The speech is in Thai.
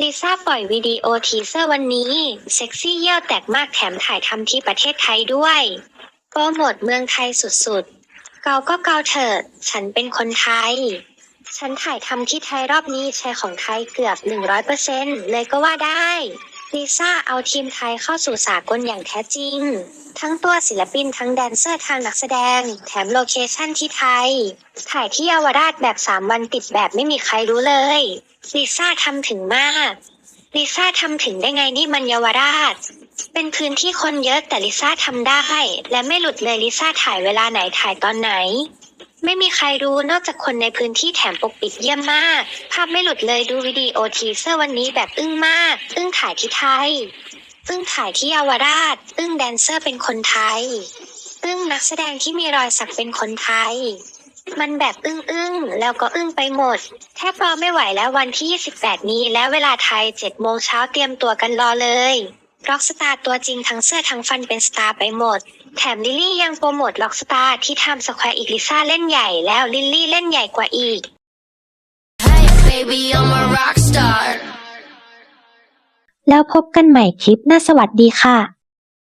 ลิซ่าปล่อยวิดีโอทีเซอร์วันนี้ เซ็กซี่เยี่ยวแตกมากแถมถ่ายทำที่ประเทศไทยด้วยโปรโมทเมืองไทยสุดๆ เกาก็เกาเถิด ฉันเป็นคนไทย ฉันถ่ายทำที่ไทยรอบนี้ใช้ของไทยเกือบ 100%เลยก็ว่าได้ ลิซ่าเอาทีมไทยเข้าสู่สากลอย่างแท้จริง ทั้งตัวศิลปินทั้งแดนเซอร์ทางนักแสดง แถมโลเคชั่นที่ไทย ถ่ายที่เยาวราชแบบ 3 วันติดแบบไม่มีใครรู้เลยลิซ่าทำถึงมากลิซ่าทำถึงได้ไงนี่มันเยาวราช เป็นพื้นที่คนเยอะแต่ลิซ่าทำได้ และไม่หลุดเลยลิซ่าถ่ายเวลาไหนถ่ายตอนไหน ไม่มีใครรู้นอกจากคนในพื้นที่แถมปกปิดเยี่ยมมาก ภาพไม่หลุดเลยดูวิดีโอทีเซอร์วันนี้แบบอึ้งมาก อึ้งถ่ายที่ไทย อึ้งถ่ายที่เยาวราช อึ้งแดนเซอร์เป็นคนไทย อึ้งนักแสดงที่มีรอยสักเป็นคนไทย มันแบบอึ้งอึ้งแล้วก็อึ้งไปหมด แทบรอไม่ไหวแล้ววันที่ 28 นี้และเวลาไทย7โมงเช้าเตรียมตัวกันรอเลย ร็อกสตาร์ตัวจริงทั้งเสื้อทั้งฟันเป็นสตาร์ไปหมด แถมลิลลี่ยังโปรโมทล็อกสตาร์ที่ทำสแควร์อีกลิซ่าเล่นใหญ่แล้วลิลลี่เล่นใหญ่กว่าอีก Hey, baby, I'm a rock star. แล้วพบกันใหม่คลิปหน้าสวัสดีค่ะ